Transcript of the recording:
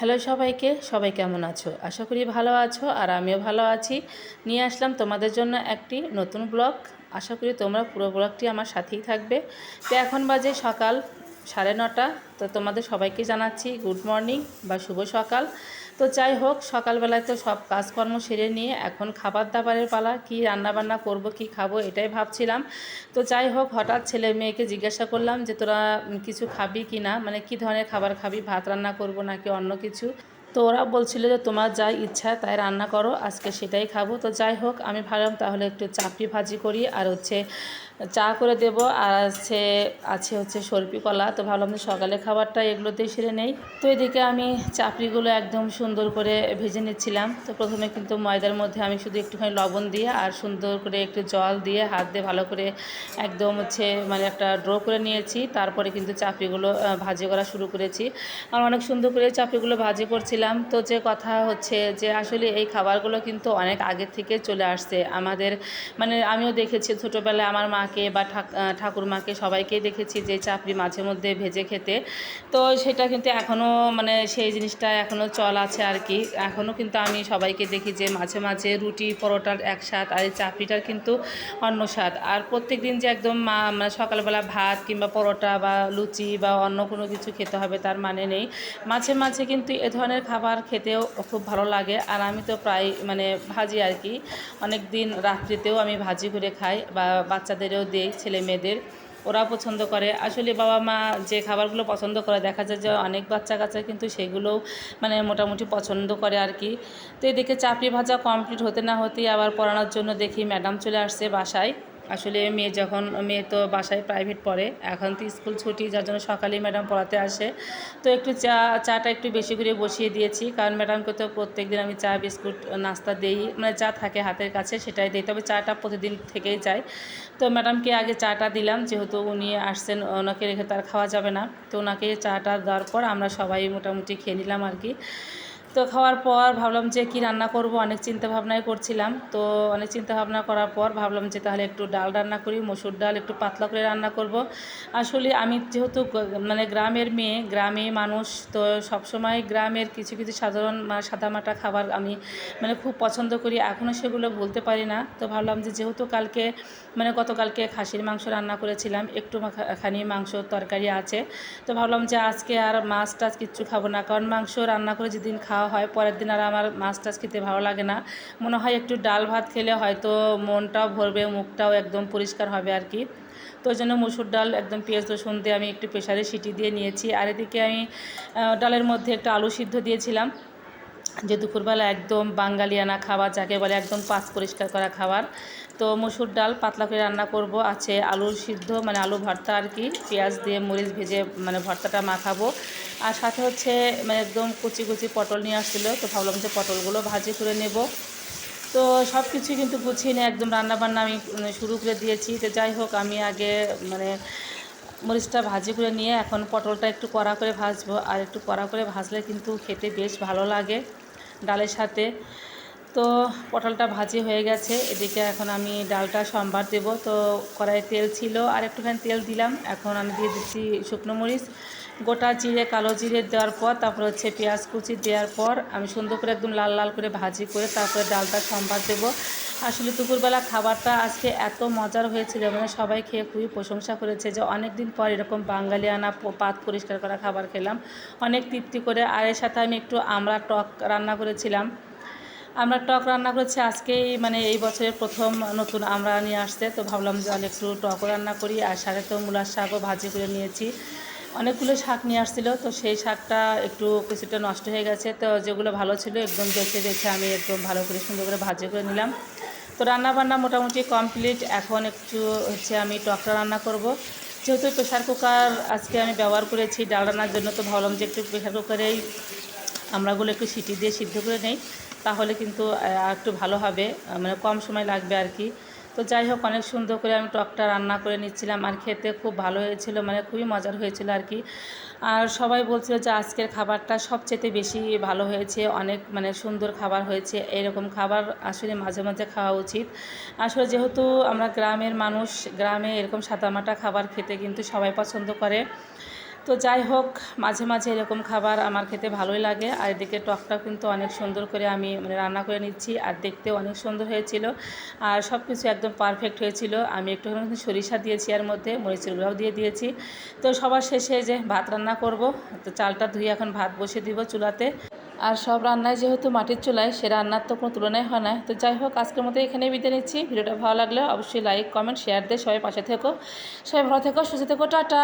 Hello সবাইকে, সবাই কেমন আছো? আশা করি ভালো আছো আর আমিও ভালো আছি। নিয়ে আসলাম তোমাদের জন্য একটি নতুন ব্লগ। আশা করি তোমরা পুরো ব্লগটি আমার সাথেই থাকবে। তো এখন বাজে সকাল সাড়ে নটা। তো তোমাদের সবাইকে জানাচ্ছি গুড মর্নিং বা শুভ সকাল। তো যাই হোক, সকালবেলায় তো সব কাজকর্ম সেরে নিয়ে এখন খাবার দাবারের পালা, কি রান্নাবান্না করব, কি খাব এটাই ভাবছিলাম। তো যাই হোক, হঠাৎ ছেলে মেয়েকে জিজ্ঞাসা করলাম যে, তোরা কিছু খাবি কি না? মানে কি ধরনের খাবার খাবি? ভাত রান্না করব নাকি অন্য কিছু? তো ওরা বলছিল যে, তোমার যা ইচ্ছা তাই রান্না করো, আজকে সেটাই খাব। তো যাই হোক, আমি ভাবলাম তাহলে একটু চাপড়ি ভাজি করি, আর হচ্ছে চা করে দেব আর আছে আছে হচ্ছে সরপি কলা। তো ভাবলাম যে সকালে খাবারটা এগুলোতেই সেরে নেই। তো এদিকে আমি চাপড়িগুলো একদম সুন্দর করে ভেজে নিচ্ছিলাম। তো প্রথমে কিন্তু ময়দার মধ্যে আমি শুধু একটুখানি লবণ দিয়ে আর সুন্দর করে একটু জল দিয়ে হাত দিয়ে ভালো করে একদম হচ্ছে মানে একটা ড্র করে নিয়েছি। তারপরে কিন্তু চাপড়িগুলো ভাজি করা শুরু করেছি। আর অনেক সুন্দর করে চাপড়িগুলো ভাজি করছিলাম। তো যে কথা হচ্ছে যে আসলে এই খাবারগুলো কিন্তু অনেক আগে থেকে চলে আসছে। আমাদের মানে আমিও দেখেছি ছোটোবেলায় আমার মা মাকে বা ঠাকুরমাকে সবাইকেই দেখেছি যে চাপড়ি মাঝে মধ্যে ভেজে খেতে। তো সেটা কিন্তু এখনও মানে সেই জিনিসটা এখনও চল আছে আর কি। এখনও কিন্তু আমি সবাইকে দেখি যে মাঝে মাঝে রুটি, পরোটার এক স্বাদ আর এই চাপড়িটার কিন্তু অন্য স্বাদ। আর প্রত্যেক দিন যে একদম মা মানে সকালবেলা ভাত কিংবা পরোটা বা লুচি বা অন্য কোনো কিছু খেতে হবে তার মানে নেই। মাঝে মাঝে কিন্তু এ ধরনের খাবার খেতেও খুব ভালো লাগে। আর আমি তো প্রায় মানে ভাজি আর কি। অনেক দিন রাত্রিতেও আমি ভাজি করে খাই বা বাচ্চাদেরও বাচ্চাদেরও দেই ছেলে মেয়েদের। ওরা পছন্দ করে। আসলে বাবা মা যে খাবারগুলো পছন্দ করে, দেখা যায় যে অনেক বাচ্চা কাচ্চা কিন্তু সেগুলোও মানে মোটামুটি পছন্দ করে আর কি তো এদিকে চাপড়ি ভাজা কমপ্লিট হতে না হতেই আবার পড়ানোর জন্য দেখি ম্যাডাম চলে আসছে বাসায়। আসলে মেয়ে যখন, মেয়ে তো বাসায় প্রাইভেট পড়ে, এখন তো স্কুল ছুটি, যার জন্য সকালেই ম্যাডাম পড়াতে আসে। তো একটু চা, চাটা একটু বেশি করে বসিয়ে দিয়েছি, কারণ ম্যাডামকে তো প্রত্যেক দিন আমি চা, বিস্কুট, নাস্তা দিই মানে চা থাকে হাতের কাছে সেটাই দিই, তবে চাটা প্রতিদিন থেকেই যায়। তো ম্যাডামকে আগে চাটা দিলাম, যেহেতু উনি আসছেন, ওনাকে রেখে তার খাওয়া যাবে না। তো ওনাকে চাটা দেওয়ার পর আমরা সবাই মোটামুটি খেয়ে নিলাম আর কি। তো খাওয়ার পর ভাবলাম যে কি রান্না করব, অনেক চিন্তা ভাবনাই করছিলাম। তো অনেক চিন্তা ভাবনা করার পর ভাবলাম যে তাহলে একটু ডাল রান্না করি, মসুর ডাল একটু পাতলা করে রান্না করব। আসলে আমি যেহেতু মানে গ্রামের মেয়ে, গ্রামে মানুষ, তো সবসময় গ্রামের কিছু কিছু সাধারণ সাদামাটা খাবার আমি মানে খুব পছন্দ করি। এখনও সেগুলো বলতে পারি না। তো ভাবলাম যে যেহেতু কালকে মানে গতকালকে খাসির মাংস রান্না করেছিলাম, একটু খানি মাংস তরকারি আছে। তো ভাবলাম যে আজকে আর মাছ টাছ কিচ্ছু খাব না, কারণ মাংস রান্না করে যেদিন খাওয়া হয়, পরের দিন আর আমার মাছ টাছ খেতে ভালো লাগে না। মনে হয় একটু ডাল ভাত খেলে হয়তো মনটাও ভরবে, মুখটাও একদম পরিষ্কার হবে আর কি। তো ওই জন্য মুসুর ডাল, একদম পেঁয়াজ রসুন দিয়ে আমি একটু প্রেশারে সিটি দিয়ে নিয়েছি। আর এদিকে আমি ডালের মধ্যে একটা আলু সিদ্ধ দিয়েছিলাম। যে দুপুরবেলা একদম বাঙালিয়ানা খাবার যাকে বলে একদম পাঁচ পরিষ্কার করা খাবার। তো মসুর ডাল পাতলা করে রান্না করব, আছে আলুর সিদ্ধ মানে আলু ভর্তা আর কি, পেঁয়াজ দিয়ে মরিচ ভেজে মানে ভর্তাটা মাখাবো। আর সাথে হচ্ছে মানে একদম কুচি কুচি পটল নিয়ে আসছিল, তো ভাবলাম যে পটলগুলো ভাজি করে নেব। তো সব কিছুই কিন্তু গুছিয়ে নিয়ে একদম রান্নাবান্না আমি মানে শুরু করে দিয়েছি। তো যাই হোক, আমি আগে মানে মরিচটা ভাজি করে নিয়ে এখন পটলটা একটু কড়া করে ভাজবো। আর একটু কড়া করে ভাজলে কিন্তু খেতে বেশ ভালো লাগে ডালের সাথে। তো পটলটা ভাজি হয়ে গেছে। এদিকে এখন আমি ডালটা সম্বার দেব। তো কড়াইয়ে তেল ছিল। আর একটুখানি তেল দিলাম। এখন আমি দিয়ে দিচ্ছি শুকনো মরিচ। গোটা জিরে, কালো জিরে দেওয়ার পর, তারপর হচ্ছে পেঁয়াজ কুচি দেওয়ার পর, আমি সুন্দর করে একদম লাল লাল করে ভাজি করে তারপরে ডালটা সম্বার দেবো। আসলে দুপুরবেলা খাবারটা আজকে এত মজার হয়েছে মানে সবাই খেয়ে খুবই প্রশংসা করেছে যে অনেক দিন পর এরকম বাঙালি আনা পাত পরিষ্কার করা খাবার খেলাম। অনেক তৃপ্তি করে আর এর সাথে আমি একটু আমরা টক রান্না করেছিলাম। আমরা টক রান্না করেছি আজকেই মানে এই বছরের প্রথম নতুন আমরা নিয়ে আসছে, তো ভাবলাম যে একটু টক রান্না করি আর সাথে তো মূলার শাকও ভাজি করে নিয়েছি। অনেকগুলো শাক নিয়ে আসছিল, তো সেই শাকটা একটু কিছুটা নষ্ট হয়ে গেছে, তো যেগুলো ভালো ছিল একদম বেছে বেছে আমি একদম ভালো করে সুন্দর করে ভাজি করে নিলাম। তো রান্নাবান্না মোটামুটি কমপ্লিট এখন একটু হচ্ছে আমি টকটা রান্না করব। যেহেতু প্রেশার কুকার আজকে আমি ব্যবহার করেছি ডাল রান্নার জন্য, তো ভাবলাম যে একটু প্রেশার কুকারেই আমরাগুলো একটু সিটি দিয়ে সিদ্ধ করে নেই, তাহলে কিন্তু একটু ভালো হবে মানে কম সময় লাগবে আর কি। তো যাই হোক, অনেক সুন্দর করে আমি টকটা রান্না করে নিচ্ছিলাম আর খেতে খুব ভালো হয়েছিল মানে খুবই মজার হয়েছিল আর কি। আর সবাই বলছিল যে আজকের খাবারটা সবচেয়ে বেশি ভালো হয়েছে, অনেক মানে সুন্দর খাবার হয়েছে, এরকম খাবার আসলে মাঝে মাঝে খাওয়া উচিত। আসলে যেহেতু আমরা গ্রামের মানুষ, গ্রামে এরকম সাদামাটা খাবার খেতে কিন্তু সবাই পছন্দ করে। তো যাই হোক, মাঝে মাঝে এরকম খাবার আমার খেতে ভালোই লাগে। আর এদিকে টকটাও কিন্তু অনেক সুন্দর করে আমি মানে রান্না করে নিচ্ছি আর দেখতেও অনেক সুন্দর হয়েছিল। আর সব কিছু একদম পারফেক্ট হয়েছিল। আমি একটুখানি কিন্তু সরিষা দিয়েছি এর মধ্যে, মরিচের গুঁড়াও দিয়ে দিয়েছি। তো সবার শেষে যে ভাত রান্না করব, তো চালটা ধুয়ে এখন ভাত বসিয়ে দিব চুলাতে। আর সব রান্নায় যেহেতু মাটির চুলায়, সে রান্নার তো কোনো তুলনায় হয় না। তো যাই হোক, আজকের মতো এখানে বিদায় নিচ্ছি। ভিডিওটা ভালো লাগলে অবশ্যই লাইক কমেন্ট শেয়ার দিয়ে সবাই পাশে থেকো। সবাই ভালো থেকো, সুস্থ থেকো, টাটা।